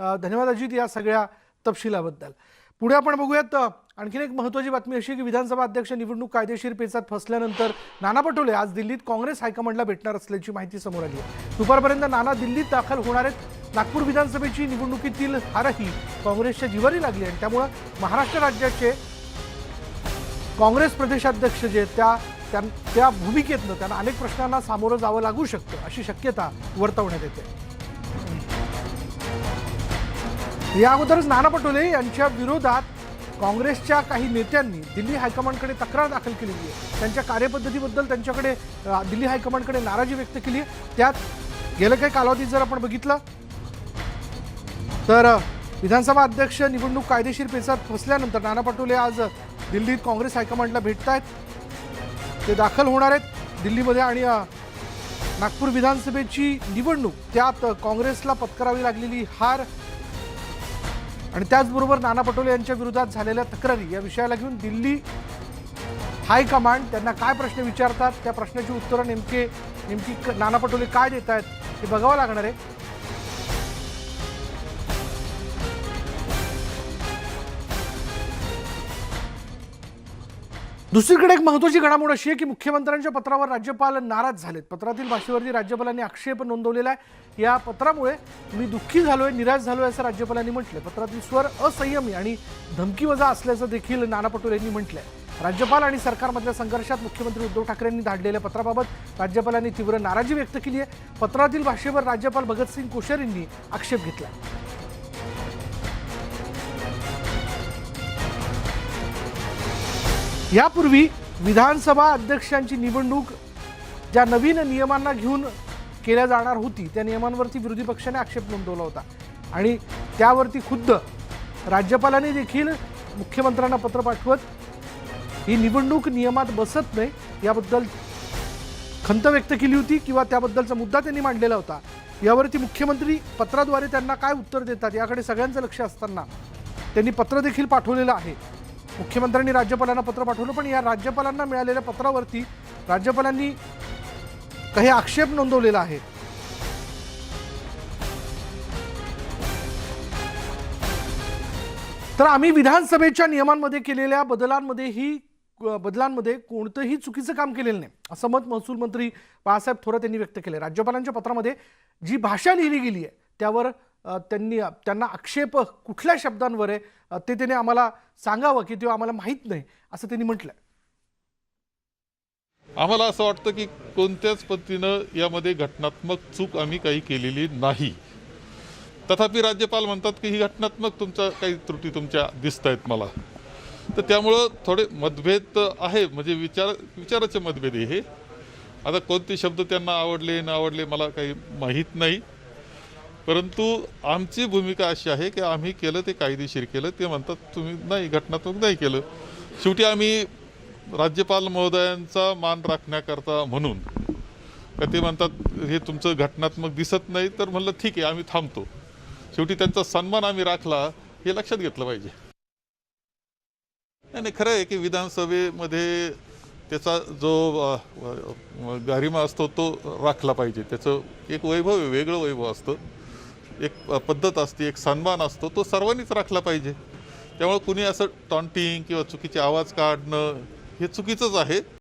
धन्यवाद अजित या सगळ्या तपशिलाबद्दल. पुढे आपण बघूयात आणखीन एक महत्त्वाची बातमी अशी की विधानसभा अध्यक्ष निवडणूक कायदेशीर पेचात फसल्यानंतर नाना पटोले आज दिल्लीत काँग्रेस हायकमांडला भेटणार असल्याची माहिती समोर आली आहे. दुपारपर्यंत नाना दिल्लीत दाखल होणार आहेत. नागपूर विधानसभेची निवडणुकीतील हारही काँग्रेसच्या जिवारी लागली आणि त्यामुळं महाराष्ट्र राज्याचे काँग्रेस प्रदेशाध्यक्ष जे त्या त्या त्या भूमिकेतनं त्यांना अनेक प्रश्नांना सामोरं जावं लागू शकतं अशी शक्यता वर्तवण्यात येते. या अगोदरच नाना पटोले यांच्या विरोधात काँग्रेसच्या काही नेत्यांनी दिल्ली हायकमांडकडे तक्रार दाखल केलेली आहे. त्यांच्या कार्यपद्धतीबद्दल त्यांच्याकडे दिल्ली हायकमांडकडे नाराजी व्यक्त केली आहे. त्यात गेल्या काही कालावधीत जर आपण बघितलं तर विधानसभा अध्यक्ष निवडणूक कायदेशीर पेचात फसल्यानंतर नाना पटोले आज दिल्लीत काँग्रेस हायकमांडला भेटत आहेत. ते दाखल होणार आहेत दिल्लीमध्ये आणि नागपूर विधानसभेची निवडणूक त्यात काँग्रेसला पत्करावी लागलेली हार आणि त्याचबरोबर नाना पटोले यांच्या विरोधात झालेल्या तक्रारी या विषयाला घेऊन दिल्ली हायकमांड त्यांना काय प्रश्न विचारतात त्या प्रश्नाची उत्तरं नेमके नेमकी नाना पटोले काय देत आहेत हे बघावं लागणार आहे. दुसरीकडे एक महत्वाची घडामोड अशी आहे की मुख्यमंत्र्यांच्या पत्रावर राज्यपाल नाराज झालेत. पत्रातील भाषेवरती राज्यपालांनी आक्षेप नोंदवलेला आहे. या पत्रामुळे मी दुःखी झालोय निराश झालोय असं राज्यपालांनी म्हटलंय. पत्रातील स्वर असंयमी आणि धमकीवजा असल्याचं देखील नाना पटोले यांनी म्हटलंय. राज्यपाल आणि सरकारमधल्या संघर्षात मुख्यमंत्री उद्धव ठाकरेंनी धाडलेल्या पत्राबाबत राज्यपालांनी तीव्र नाराजी व्यक्त केली आहे. पत्रातील भाषेवर राज्यपाल भगतसिंग कोश्यारींनी आक्षेप घेतला यापूर्वी विधानसभा अध्यक्षांची निवडणूक ज्या नवीन नियमांना घेऊन केल्या जाणार होती त्या नियमांवरती विरोधी पक्षाने आक्षेप नोंदवला होता. आणि त्यावरती खुद्द राज्यपालांनी देखील मुख्यमंत्र्यांना पत्र पाठवत ही निवडणूक नियमात बसत नाही याबद्दल खंत व्यक्त केली होती किंवा त्याबद्दलचा मुद्दा त्यांनी मांडलेला होता. यावरती मुख्यमंत्री पत्राद्वारे त्यांना काय उत्तर देतात याकडे सगळ्यांचं लक्ष असताना त्यांनी पत्र देखील पाठवलेलं आहे. मुख्यमंत्र्यांनी राज्यपालांना पत्र पाठवलं पण या राज्यपालांना मिळालेल्या पत्रावरती राज्यपालांनी काही आक्षेप नोंदवलेला आहे. तर आम्ही विधानसभेच्या नियमांमध्ये केलेल्या बदलांमध्येही बदलांमध्ये कोणतंही चुकीचं काम केलेलं नाही असं मत महसूल मंत्री बाळासाहेब थोरात यांनी व्यक्त केले राज्यपालांच्या पत्रामध्ये जी भाषा लिहिली गेली आहे त्यावर त्यांनी त्यांना आक्षेप कुठल्या शब्दांवर आहे ते त्याने आम्हाला सांगावं की ते आम्हाला माहीत नाही असं त्यांनी म्हटलंय. आम्हाला असं वाटतं की कोणत्याच पद्धतीनं यामध्ये घटनात्मक चूक आम्ही काही केलेली नाही. तथापि राज्यपाल म्हणतात की ही घटनात्मक तुमच्या काही त्रुटी तुमच्या दिसत आहेत मला. तर त्यामुळं थोडे मतभेद आहे म्हणजे विचार विचाराचे मतभेद आहे हे. आता कोणते शब्द त्यांना आवडले न आवडले मला काही माहीत नाही. परंतु आमची भूमिका अशी आहे की आम्ही केलं ते कायदेशीर केलं. ते म्हणतात तुम्ही नाही घटनात्मक नाही केलं. शेवटी आम्ही राज्यपाल महोदयांचा मान राखण्याकरता म्हणून का ते म्हणतात हे तुमचं घटनात्मक दिसत नाही तर म्हणलं ठीक आहे आम्ही थांबतो. शेवटी त्यांचा सन्मान आम्ही राखला हे लक्षात घेतलं पाहिजे. नाही नाही खरं आहे की विधानसभेमध्ये त्याचा जो गारिमा असतो तो राखला पाहिजे. त्याचं एक वैभव आहे, वेगळं वैभव असतं. एक पद्धत असते एक सन्मान असतो तो सर्वांनीच राखला पाहिजे. त्यामुळे कुणी असं टॉन्टिंग किंवा चुकीचे आवाज काढणं हे चुकीचंच आहे.